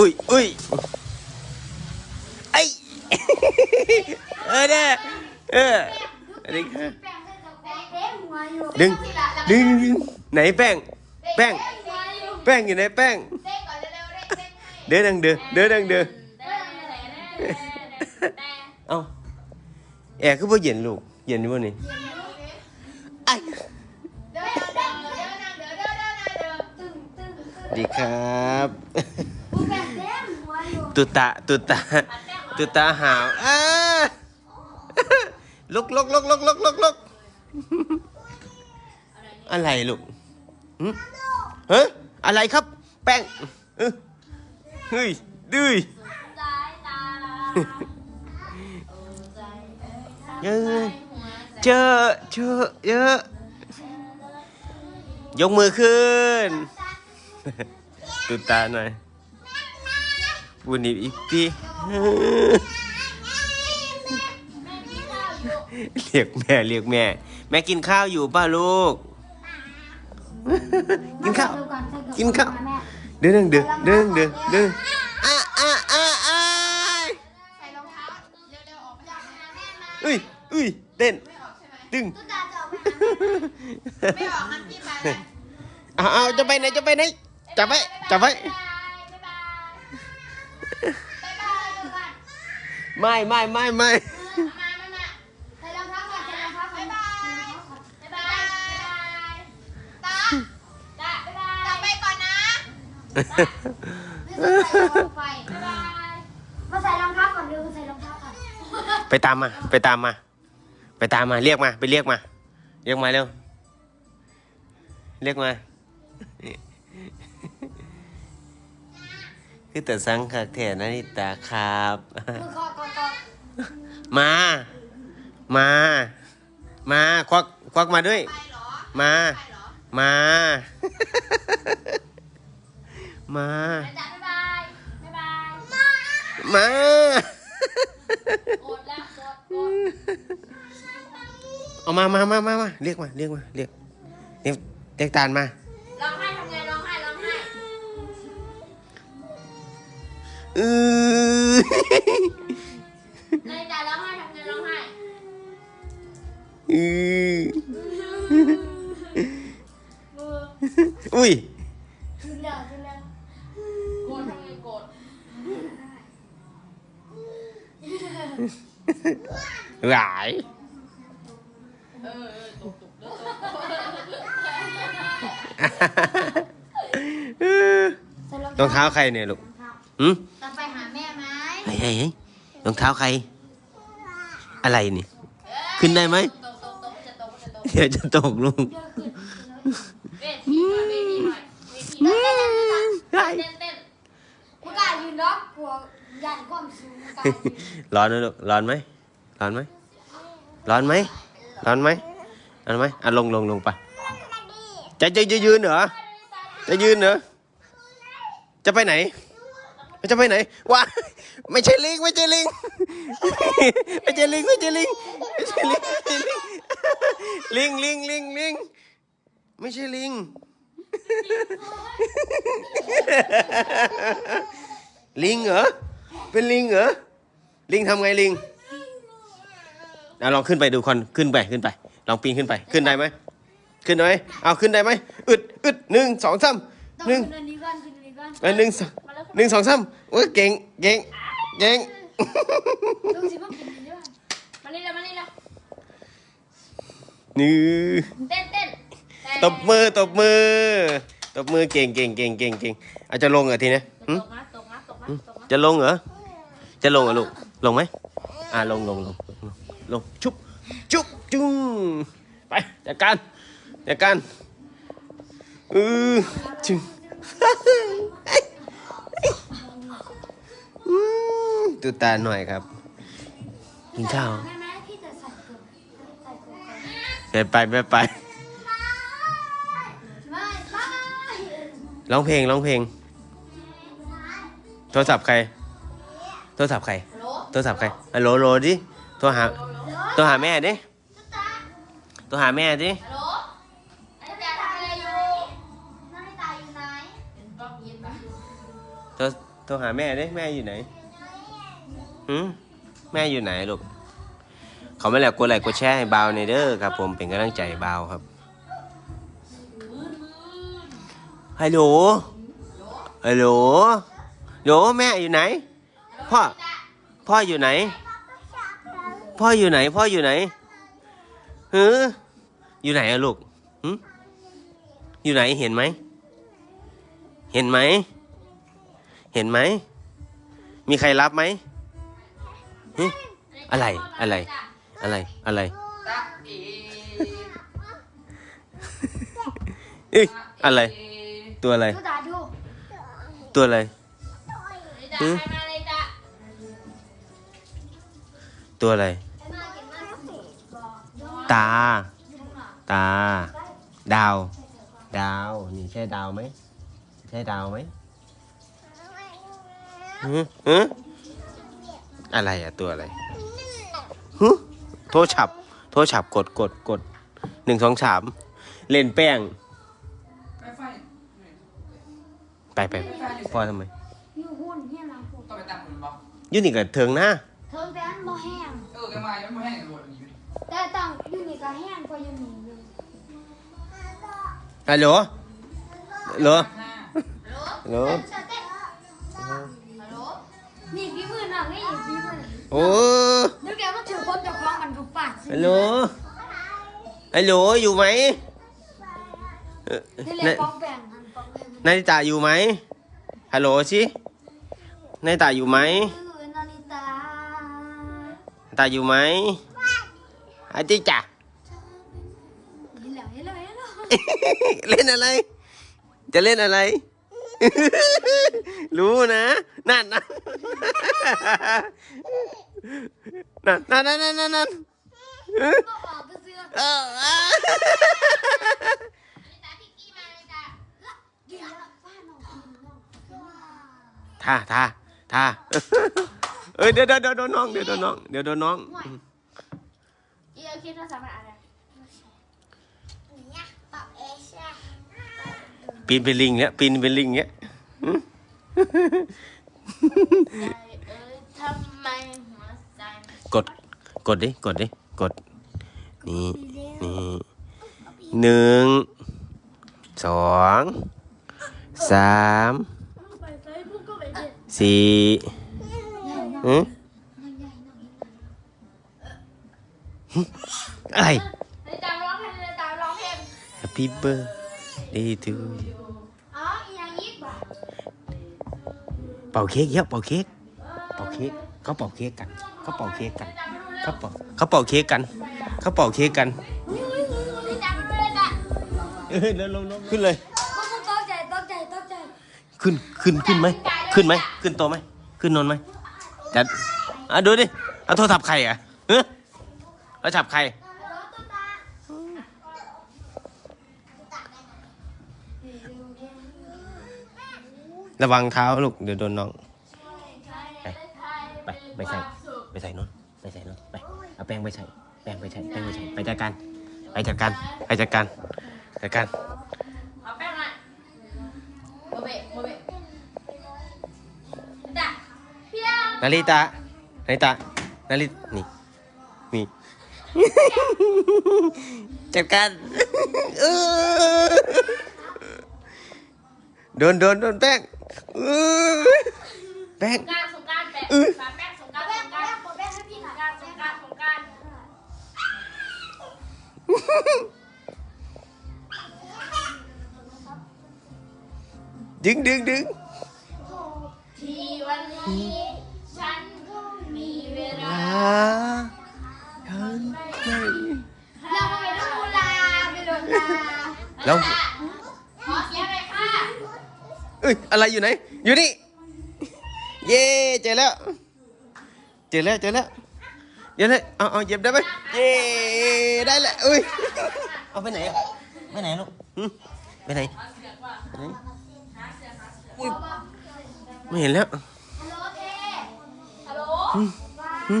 อุ้ยอุ้ยไอเออเด้อเอออันรคะดึงดึงดึงไหนแป้ง แป้ง แป้งอยู่ไหนแป้ง เด้อดังเด้อเด้อดังเด้อเอาแอร์คือว่าเย็นลูก เย็นอยู่บ่นี่ไอดีครับ ตุตะตุตะตุตะหาวลุกลุกลุกลุกลุกลุกลุกอะไรลูกเฮ้ยอะไรครับ แป้งเฮ้ยดื้อสายอ้ยเจอเจอเยอะยกมือขึ้นตุตาหน่อย ปูนิบอีกทีเรียกแม่เรียกแม่ แม่กินข้าวอยู่ป่ะลูก กินข้าว กินข้าว เดินเดินเดินเดินเดินอะอะอะอะใส่รองเท้าเร็วๆออกมาจากหาแม่มาอุ้ยอุ้ยเต้นไม่ออกใช่ไหมตึงตุ๊กตาจะออกไปหาแม่ไม่ออกงั้นพี่ไปเลยเอาเอาจะไปไหนจะไปไหนจับไว้จับไว้ ไม่ไม่ไม่ไม่ไปมาใส่รองเท้าก่อนเร็วใส่รองเท้าก่อนไปตามมา ไปตามมา ไปตามมา เรียกมา ไปเรียกมา เรียกมาเร็ว เรียกมา คือแต่สังขักแทนนานิตาครับ มือคอก่อนก่อนมา มา มาควักควักมาด้วย ไปเหรอมา ไปเหรอมา มาจ้าบ๊ายบายบ๊ายบายมา โอดแล้วโอดโอดเอามามามามามาเรียกมา เรียกมา เรียกเรียกเรียกตาลมา เออในใจร้องไห้ทำไงร้องไห้เออมืออุ้ยขึ้นแล้วขึ้นแล้วโกรธทำไงโกรธหลายเออเออตกตกเด้อรองเท้าใครเนี่ยลูกหืมจะไปหาแม่ไหมเฮ้ยเฮ้ยรองเท้าใคร อะไรนี่ ขึ้นได้ไหมเดี๋ยวจะตกลงร้อนไหมลูกร้อนไหมร้อนไหมร้อนไหมร้อนไหมร้อนไหมอะลงลงลงไปจะจะยืนเหรอจะยืนเหรอจะไปไหน จะไปไหนวะไม่ใช่ลิงไม่ใช่ลิงไม่ใช่ลิงไม่ใช่ลิงไม่ใช่ลิงไม่ใช่ลิงลิงลิงลิงลิงไม่ใช่ลิง ลิงเหรอเป็นลิงเหรอลิงทำไงลิงเอาลองขึ้นไปดูคนขึ้นไปขึ้นไป ลองปีนขึ้นไปขึ้นได้ไหมขึ้นได้ไหมเอาขึ้นได้ไหมอึดอึดหนึ่งสองสามหนึ่งขึ้นอันนี้ก่อนขึ้นอันนี้ก่อนเออหนึ่งสอง หนึ่งสองสามโอ้ยเก่งเก่งเก่งดูสิว่ากินอันนี้ก่อนมานี่แล้วมานี่แล้วนี่เต้นเต้นตบมือตบมือตบมือเก่งเก่งเก่งเก่งเก่งเอาจะลงเหรอทีเนี้ยหึตกมาตกมาตกมาตกมาจะลงเหรอจะลงเหรอลูกลงไหมอ่าลงลงลงลงลงชุบชุบจุ้งไปจัดการจัดการเออจึง อืมดูตาหน่อยครับ กินข้าวเกลือใส่เกลือไม่ไปไม่ไปไม่ไม่ร้องเพลงร้องเพลง โทรศัพท์ใคร โทรศัพท์ใครโหลโทรศัพท์ใครฮัลโหลโหลดิ โทรหา โทรหาแม่ดิ โทรหาแม่ดิ ฮัลโหลไอ้แต่ ทรหนเป็นกล้องยินปะโทรหาแม่ดิแม่อยู่ไหนหืมแม่อยู่ไหนลูกเขาไม่แหล้วกดไลค์กดแชร์ให้บาในเด้อครับ ผมเป็นกำลังใจให้บาครับฮัลโหลฮัลโหลโหลแม่อยู่ไหน พ่อ พ่ออยู่ไหน พ่ออยู่ไหน พ่ออยู่ไหนหืออยู่ไหนอะลูกหืมอยู่ไหนเห็นไหม เห็นไหม เห็นไหม มีใครรับไหมหึอะไร อะไร อะไร อะไร ตักเอเอ้ยอะไร ตัวอะไรก็ตาดูตัวอะไรจ้ะใครมาเลยจ้ะตัวอะไรมาเก็บมาสิบอกตา ตา ดาว ดาว นี่ใช่ดาวไหม ใช่ดาวไหม ฮึฮึอะไรอะตัวอะไรฮึโทรฉับ โทรฉับกดกดกดหนึ่งสองสามเล่นแป้งไฟไฟไปไปพ่อทำไมอยู่หุ่นเฮียหลังผมต้องไปตามหุ่นบ่อยูนี่กับเถิงนะเทิงแต่อันบ่แห้งเออแกมายังไม่ให้รวดอยู่แต่ต้องอยู่นี่ก็แห้งกว่าอยู่นี่อยู่ฮัลโหลฮัลโหลห้าฮัลโหล มือหนังนี่พี่มือโอ้เดี๋ยวแกมาถือคนจะคล้องมันกับปากฮัลโหลฮัลโหลอยู่ไหมเอ่อนี่นาเลยปองแบ่งหันปองแบ่งนาฬิตาอยู่ไหมฮัลโหลสินาฬิตาอยู่ไหมคือนาฬิตานาฬิตาอยู่ไหมอาจิจ่าเห็นแล้วเห็นแล้วเห็นแล้วเล่นอะไร จะเล่นอะไร รู้นะ นั่นนะนั่นนั่นนั่นนั่นนั่นนั่นก็ออกก็เสื้อเอออะตาพี่กี้มาเลยจ้ะเดี๋ยวฟ้าน้องกินน้องท่าท่าท่าเอ้ยเดี๋ยวเดี๋ยวเดี๋ยวโดนน้อง เดี๋ยวโดนน้อง เดี๋ยวโดนน้องอีเอาคิดว่าสามารถอะไร ปีนเป็นลิงเนี้ยปีนเป็นลิงเนี้ยเอ้ยทำไมหัวใจกดกดดิกดดิกด นี่นี่หนึ่งสองสามสี่หืออะไรเลยตามร้องเพลงเลยตามร้องเพลง Happy birthday to you อ๋ออีอย่างนี้บ่เป่าเค้กเยอะเป่าเค้กเป่าเค้กเขาเป่าเค้กกันเขาเป่าเค้กกันเขาเป่าเขาเป่าเค้กกันเขาเป่าเค้กกันเลยตามเลยจ้ะเออลงขึ้นเลยขึ้นขึ้นขึ้นไหมขึ้นไหมขึ้นโตไหมขึ้นนอนไหมจัดอะดูดิเอาโทรศัพท์ใครอะเฮ้ยเอาจับใคร ระวังเท้าลูกเดี๋ยวโดนน้องไปไปใส่ไปใส่นู้นไปใส่นู้นไปเอาแป้งไปใส่แป้งไปใส่แป้งไปใส่ไปจัดการไปจัดการไปจัดการจัดการเอาแป้งหน่อยโมเบะโมเบะจ้ะเพียงนาริตะนาริตะนารินี่นี่จัดการเออโดนโดนโดนแป้งเออ แป้งการสงการแปะเออฝาแป้งสงการสงการสงการให้พี่หน่อยการสงการสงการดึงดึงดึงที่วันนี้ ฉันมีเวลาอ่าทันไปเราไปดูลาไปดูลาแล้ว ขอเสียงหน่อยค่ะ เอ้ยอะไรอยู่ไหน อยู่นี่ เย่เจอแล้ว เจอแล้วเจอแล้วเดี๋ยวเลยเอาเอาเหยียบได้ไหมเย่ได้แล้วอุ้ย เอาไปไหนอะไปไหนลูกหึไปไหนไหนอุ้ยไม่เห็นแล้ว ฮัลโหลเทฮัลโหลหึ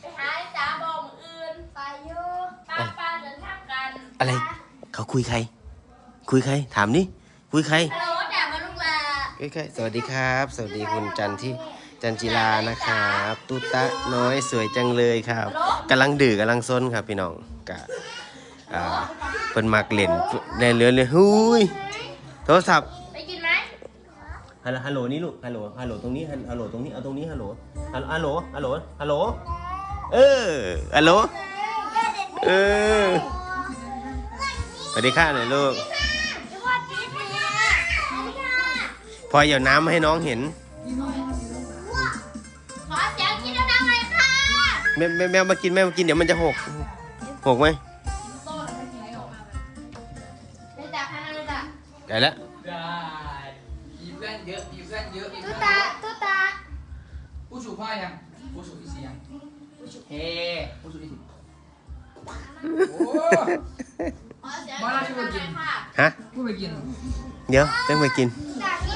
ไปหาจ้าบอกมืออื่นไปอยู่ป้าป้าเดินทางกันอะไร เขาคุยใคร คุยใคร ถามนี่คุยใคร ฮัลโหลจ่ามาลูกลา ใกล้ๆสวัสดีครับ สวัสดีคุณจันที่จันจิลานะครับตุตะน้อยสวยจังเลยครับกำลังดื้อกำลังซนครับพี่น้องกะอ่าเป็นมักเล่นในเรือเลยหุยโทรศัพท์ไปกินไหมฮัลโหลฮัลโหลนี่ลูกฮัลโหลฮัลโหลตรงนี้ฮัลโหลตรงนี้เอาตรงนี้ฮัลโหลฮัลโหลฮัลโหลฮัลโหลฮัลโหลเออฮัลโหลเออสวัสดีค่ะหน่อยลูก พอเอาน้ำมาให้น้องเห็นขอเสียงกินดังๆเลยค่ะแมวแมวแมวมากินแมวมากินเดี๋ยวมันจะหกหกไหมเดี๋ยวจับให้นะเดี๋ยวจับได้แล้วได้มีเพื่อนเยอะมีเพื่อนเยอะมีตุ๊เพื่อนตาเยอะตุ๊ตาผู้สูงพ่อยังผู้สูงอีเสียงเฮ้ผู้สูงอีสิโอ้ขอเสียงกินดังๆเลยค่ะฮะพูดไปกิน เดี๋ยวต้องไปกินตุ๊ตากินไหมฮัลโหล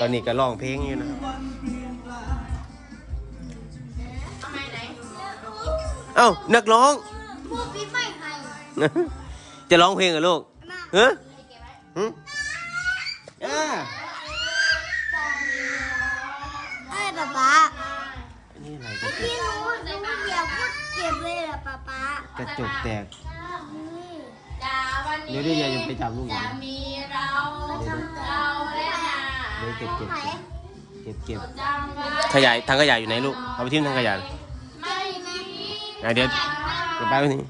ตอนนี้ก็ร้องเพลงอยู่นะทำไมไหนเอ้านักร้องพวกพี่ไม่ให้จะร้องเพลงเหรอลูกเฮ้ให้เก็บไว้หึอ่าไอ้ป๊าป๊านี่อะไรกันพี่รู้หนูเดี๋ยวพูดเก็บเลยเหรอป๊าป๊ากระจกแตกจ้าวันนี้เดี๋ยวดิอย่าอย่าไปจับลูกหนูจะมีเราเราและนา เดี๋ยวเก็บเก็บเก็บเก็บเก็บจำไว้ขยายทางขยายอยู่ไหนลูก เอาไปทิ้งทางขยายไม่มีอะเดี๋ยวเดี๋ยวแป๊บนึง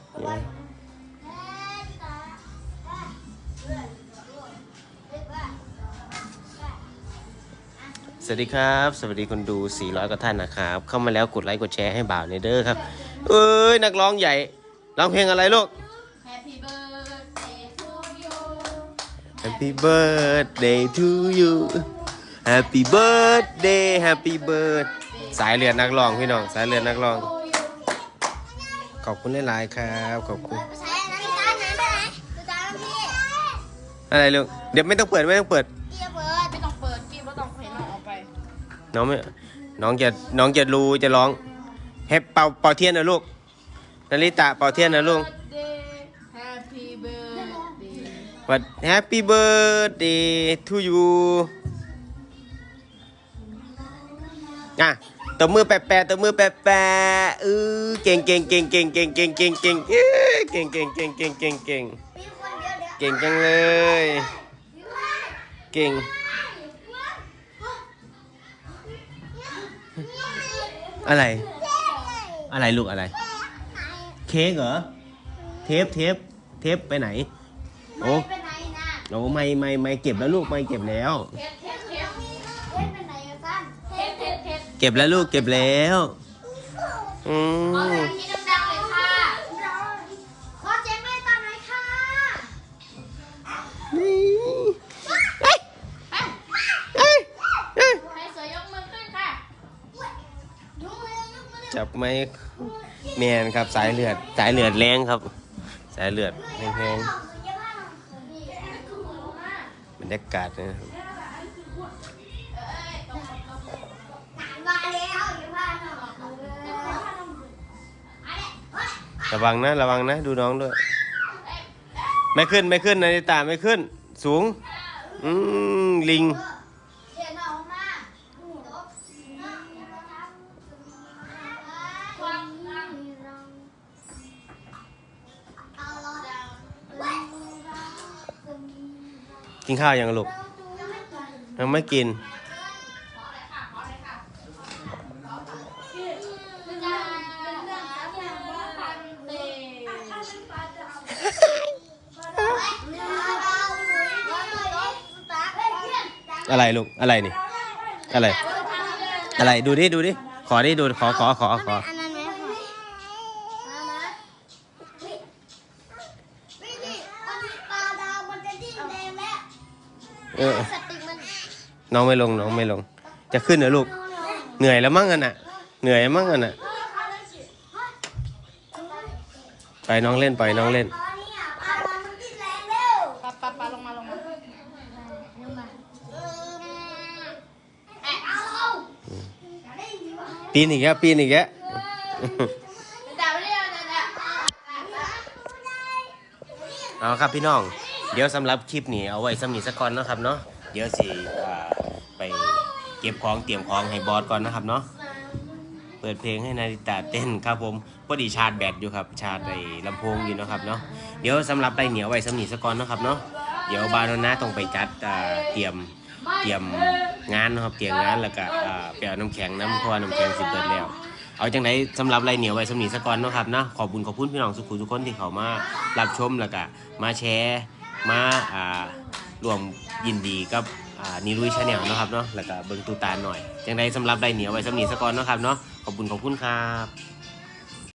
สวัสดีครับ สวัสดีคนดู 400 กว่าท่านนะครับ เข้ามาแล้วกดไลค์กดแชร์ให้บ่าวในเด้อครับ เอ้ย นักร้องใหญ่ ร้องเพลงอะไรลูก Happy birthday to you Happy birthday to you Happy birthday Happy birthday สายเลือดนักร้องพี่น้อง สายเลือดนักร้อง ขอบคุณหลายๆครับ ขอบคุณใช้อันนั้นจานไหนไปไหนดูจานพี่อะไรลูก เดี๋ยวไม่ต้องเปิดไม่ต้องเปิดเกียร์เบิร์ดไม่ต้องเปิดพี่ไม่ต้องเห็นออกไป น้องไม่ น้องจะน้องจะรู้จะร้องเฮปเป่าเป่าเทียนนะลูกนาริตะเป่าเทียนนะลูก Happy birthday วัด Happy birthday to you อะตบมือแปะแปะตบมือแปะแปะเออเก่งเก่งเก่งเก่งเก่งเก่งเก่งเก่งเอ้ยเก่งเก่งเก่งเก่งเก่งเก่งเดียวเดี๋ยวเก่งจังเลย เก่งอะไร อะไรลูกอะไร เค้กเหรอ เทปเทปเทปไปไหน โอ้ไปไหนนะโอ้ไม่ไม่ไม่เก็บแล้วลูกไม่เก็บแล้วเเทปเทปเก็บแล้วลูกเก็บแล้วอืขอมเสียงที่ดังๆเลยค่ะ ขอเจ๊ไม่ตอนไหนค่ะให้สวยยกมือขึ้นค่ะดูมือยกมือจับไม้แมนครับสายเลือด สายเลือดแรงครับ สายเลือดแห้งๆบรรยากาศนะครับ ระวังนะระวังนะ ดูน้องด้วย ไม่ขึ้นไม่ขึ้นนาฬิตาไม่ขึ้น สูง อืมลิง กินข้าวยังลูกยังไม่กิน อะไรลูกอะไรนี่ อะไร อะไรดูดิดูดิขอดิดูขอขอขอขออันนั้นไหมคะเออน้องไม่ลงน้องไม่ลง จะขึ้นเหรอลูก เหนื่อยแล้วมั้งกันอะ เหนื่อยมั้งกันอะไปน้องเล่นไปน้องเล่น ปะปะปะลงมาลงมา ปีนอีกแล้วปีนอีกแล้วแต่ไม่ได้เอาแต่แต่เอาครับพี่น้อง เดี๋ยวสำหรับคลิปนี้เอาไว้สำนีสักก่อนเนาะครับเนาะเดี๋ยวสิอ่าไปเก็บของเตรียมของให้บอสก่อนนะครับเนาะเปิดเพลงให้นาริตาเต้นครับผมพอดีชาร์จแบตอยู่ครับ ชาร์จไอ้ลำโพงอยู่เนาะครับเนาะเดี๋ยวสำหรับไรเหนียวไว้สำนีสักก่อนเนาะครับเนาะเดี๋ยวบาโนนะต้องไปจัดอ่าเตรียมเตรียม งานนะครับเตรียมงานแล้วก็เปียน้ำแข็งน้ำเพราะว่าน้ำแข็งสิเปิดแล้ว เอาจังไดสำหรับไรเหนียวไว้สำนีสะกอนนะครับเนาะขอบคุณขอบคุณพี่น้องสุขุมทุกคนที่เขามารับชมแล้วก็มาแชร์มาอ่ารวมยินดีกับนิรุยชาแนลนะครับเนาะแล้วก็เบิ่งตูตาหน่อยจังไดสำหรับไรเหนียวไว้สำนีสะกอนนะครับเนาะขอบคุณขอบคุณครับ